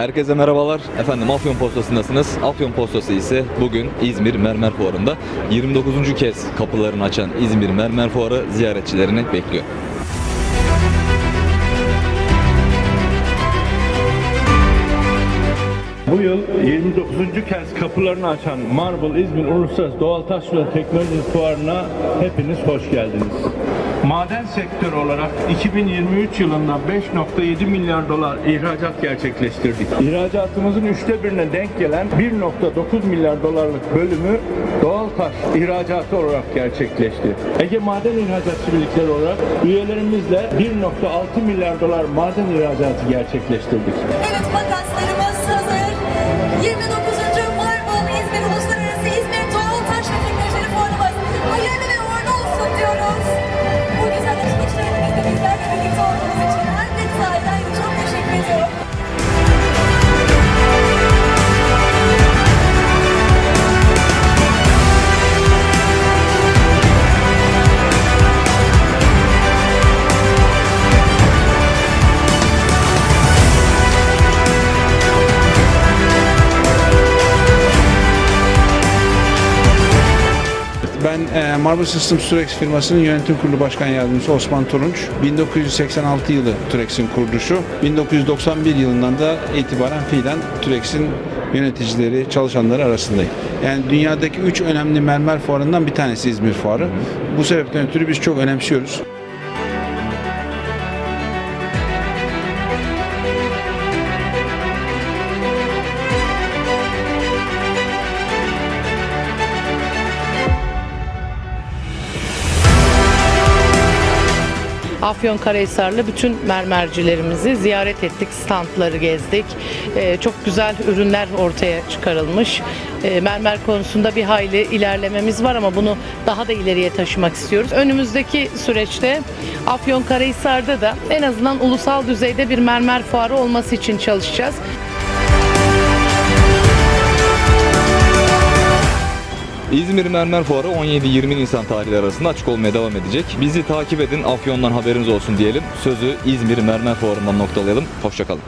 Herkese merhabalar. Efendim Afyon Postası'ndasınız. Afyon Postası ise bugün İzmir Mermer Fuarı'nda 29. kez kapılarını açan İzmir Mermer Fuarı ziyaretçilerini bekliyor. Bu yıl 29. kez kapılarını açan Marble İzmir Uluslararası Doğal Taş ve Teknoloji Fuarı'na hepiniz hoş geldiniz. Maden sektörü olarak 2023 yılında 5.7 milyar dolar ihracat gerçekleştirdik. İhracatımızın üçte birine denk gelen 1.9 milyar dolarlık bölümü doğal taş ihracatı olarak gerçekleşti. Ege Maden İhracatçı Birlikleri olarak üyelerimizle 1.6 milyar dolar maden ihracatı gerçekleştirdik. Evet makaslarımız Ben e, Marble Systems Turex firmasının yönetim kurulu başkan yardımcısı Osman Turunç. 1986 yılı Turex'in kuruluşu. 1991 yılından da itibaren fiilen Turex'in yöneticileri, çalışanları arasındayım. Yani dünyadaki üç önemli mermer fuarından bir tanesi İzmir Fuarı. Bu sebepten ötürü biz çok önemsiyoruz. Afyonkarahisarlı bütün mermercilerimizi ziyaret ettik, standları gezdik. Ee, çok güzel ürünler ortaya çıkarılmış. Ee, mermer konusunda bir hayli ilerlememiz var ama bunu daha da ileriye taşımak istiyoruz. Önümüzdeki süreçte Afyonkarahisar'da da en azından ulusal düzeyde bir mermer fuarı olması için çalışacağız. İzmir Mermer Fuarı 17-20 Nisan tarihleri arasında açık olmaya devam edecek. Bizi takip edin, Afyon'dan haberiniz olsun diyelim. Sözü İzmir Mermer Fuarı'ndan noktalayalım. Hoşçakalın.